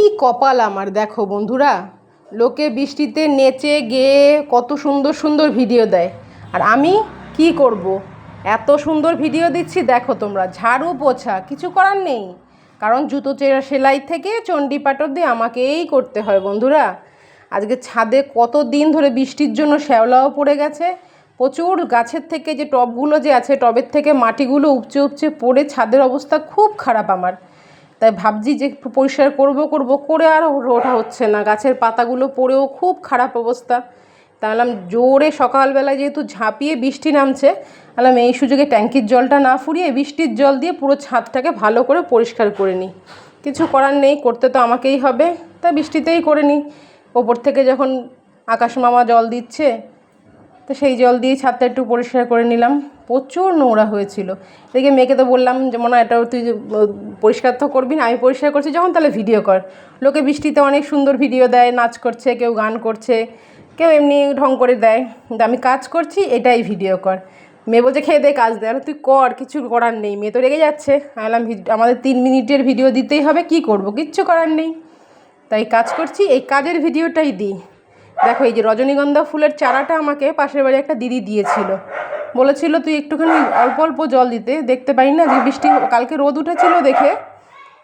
কি কপাল আমার? দেখো বন্ধুরা, লোকে বৃষ্টিতে নেচে গেয়ে কত সুন্দর সুন্দর ভিডিও দেয়। আর আমি কি করব। এত সুন্দর ভিডিও দিচ্ছি, দেখো তোমরা, ঝাড়ু পোছা, কিছু করার নেই। কারণ জুতো চেরা সেলাই থেকে চণ্ডী পাটর দিয়ে আমাকেই করতে হয় বন্ধুরা। আজকে ছাদে কত দিন ধরে বৃষ্টির জন্য শ্যাওলাও পড়ে গেছে। প্রচুর গাছের থেকে যে টবগুলো যে আছে, টবের থেকে মাটিগুলো উপচে উপচে পড়ে, ছাদের অবস্থা খুব খারাপ আমার। তাই ভাবছি যে পরিষ্কার করব করব, করে আর ওঠা হচ্ছে না। গাছের পাতাগুলো পড়েও খুব খারাপ অবস্থা। তাহলে জোরে সকালবেলায় যেহেতু ঝাঁপিয়ে বৃষ্টি নামছে তাহলে এই সুযোগে ট্যাঙ্কির জলটা না ফুরিয়ে বৃষ্টির জল দিয়ে পুরো ছাদটাকে ভালো করে পরিষ্কার করে নিই। কিছু করার নেই, করতে তো আমাকেই হবে। তাই বৃষ্টিতেই করে নিই। ওপর থেকে যখন আকাশ মামা জল দিচ্ছে তো সেই জল দিয়ে ছাদটা একটু পরিষ্কার করে নিলাম। প্রচুর নোংরা হয়েছিল। দেখে মেয়েকে তো বললাম যে, মনে এটাও তুই পরিষ্কার তো করবি না, আমি পরিষ্কার করছি। যখন তাহলে ভিডিও কর। লোকে বৃষ্টিতে অনেক সুন্দর ভিডিও দেয়, নাচ করছে, কেউ গান করছে, কেউ এমনি ঢং করে দেয়। কিন্তু আমি কাজ করছি, এটাই ভিডিও কর। মেয়ে বলছে, খেয়ে দে কাজ দেয় তুই কর, কিছু করার নেই। মেয়ে তো রেগে যাচ্ছে। আমি আমাদের তিন মিনিটের ভিডিও দিতেই হবে, কি করব? কিচ্ছু করার নেই। তাই কাজ করছি, এই কাজের ভিডিওটাই দিই। দেখো, এই যে রজনীগন্ধা ফুলের চারাটা আমাকে পাশের বাড়ি একটা দিদি দিয়েছিল। বলেছিল, তুই একটুখানি অল্প অল্প জল দিতে। দেখতে পাই না, যে বৃষ্টি, কালকে রোদ উঠেছিল দেখে।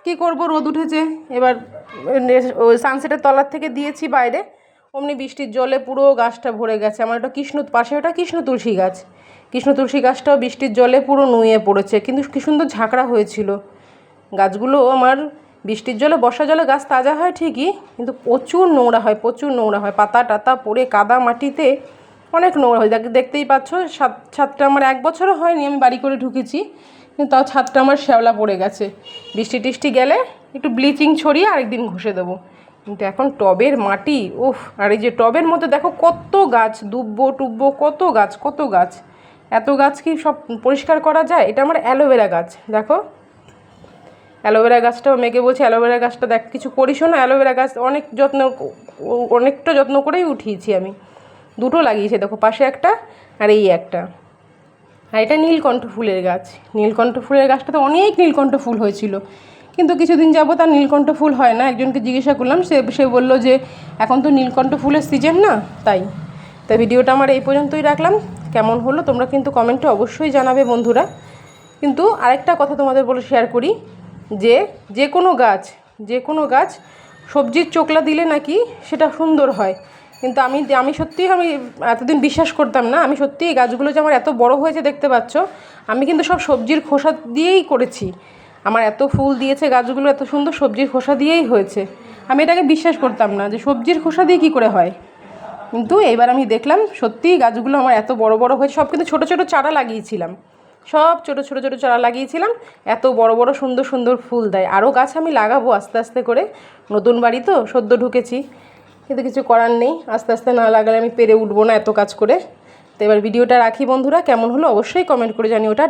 কি করব, রোদ উঠেছে। এবার সানসেটের তলার থেকে দিয়েছি বাইরে। অমনি বৃষ্টির জলে পুরো গাছটা ভরে গেছে। আমার একটা কৃষ্ণ, পাশে ওটা কৃষ্ণ তুলসী গাছ। কৃষ্ণ তুলসী গাছটাও বৃষ্টির জলে পুরো নুয়ে পড়েছে। কিন্তু কি সুন্দর ঝাঁকড়া হয়েছিল। গাছগুলো আমার বৃষ্টির জলে, বর্ষা জলে গাছ তাজা হয় ঠিকই, কিন্তু প্রচুর নোংরা হয়, প্রচুর নোংরা হয়। পাতা টাতা পড়ে কাদা মাটিতে অনেক নোংরা হয়। দেখতেই পাচ্ছ ছাদ ছাদটা আমার এক বছরও হয়নি, আমি বাড়ি করে ঢুকেছি, কিন্তু তাও ছাদটা আমার শ্যাওলা পড়ে গেছে। বৃষ্টি টিষ্টি গেলে একটু ব্লিচিং ছড়িয়ে আরেকদিন ঘষে দেবো। কিন্তু এখন টবের মাটি, উফ, আর এই যে টবের মধ্যে দেখো কত গাছ, দুব্বো, টুব্বো, কত গাছ কত গাছ। এত গাছ কি সব পরিষ্কার করা যায়? এটা আমার অ্যালোভেরা গাছ, দেখো। অ্যালোভেরা গাছটাও মেয়েকে বলছে, অ্যালোভেরা গাছটা দেখ, কিছু করিস না, অ্যালোভেরা গাছ অনেক যত্ন, অনেকটা যত্ন করেই উঠিয়েছি আমি। দুটো লাগিয়েছে, দেখো, পাশে একটা আর এই একটা। আর এটা নীলকণ্ঠ ফুলের গাছ। নীলকণ্ঠ ফুলের গাছটাতে অনেক নীলকণ্ঠ ফুল হয়েছিল। কিন্তু কিছুদিন যাব তার নীলকণ্ঠ ফুল হয় না। একজনকে জিজ্ঞাসা করলাম, সে সে বলল যে, এখন তো নীলকণ্ঠ ফুলের সিজন না, তাই। তা ভিডিওটা আমার এই পর্যন্তই রাখলাম। কেমন হলো তোমরা কিন্তু কমেন্টে অবশ্যই জানাবে বন্ধুরা। কিন্তু আরেকটা কথা তোমাদের বলে শেয়ার করি। যে যে কোনো গাছ, যে কোনো গাছ সবজির চোকলা দিলে নাকি সেটা সুন্দর হয়। কিন্তু আমি আমি সত্যিই আমি এতদিন বিশ্বাস করতাম না। আমি সত্যিই গাছগুলো যে আমার এত বড় হয়েছে দেখতে পাচ্ছ, আমি কিন্তু সব সবজির খোসা দিয়েই করেছি। আমার এত ফুল দিয়েছে গাছগুলো, এত সুন্দর সবজির খোসা দিয়েই হয়েছে। আমি এটাকে বিশ্বাস করতাম না যে সবজির খোসা দিয়ে কী করে হয়। কিন্তু এবার আমি দেখলাম সত্যিই গাছগুলো আমার এত বড় বড় হয়েছে, সব কিন্তু ছোটো ছোটো চারা লাগিয়েছিলাম। সব ছোট ছোট ছোট চারা লাগিয়েছিলাম। এত বড় বড় সুন্দর সুন্দর ফুল দেয়। আরও গাছ আমি লাগাবো আস্তে আস্তে করে। নতুন বাড়ি তো, সদ্য ঢুকেছি। কিন্তু কিছু করার নেই। আস্তে আস্তে না লাগালে আমি পেরে উঠবো না এত কাজ করে। তো এবার ভিডিওটা রাখি বন্ধুরা। কেমন হলো অবশ্যই কমেন্ট করে জানি ওটা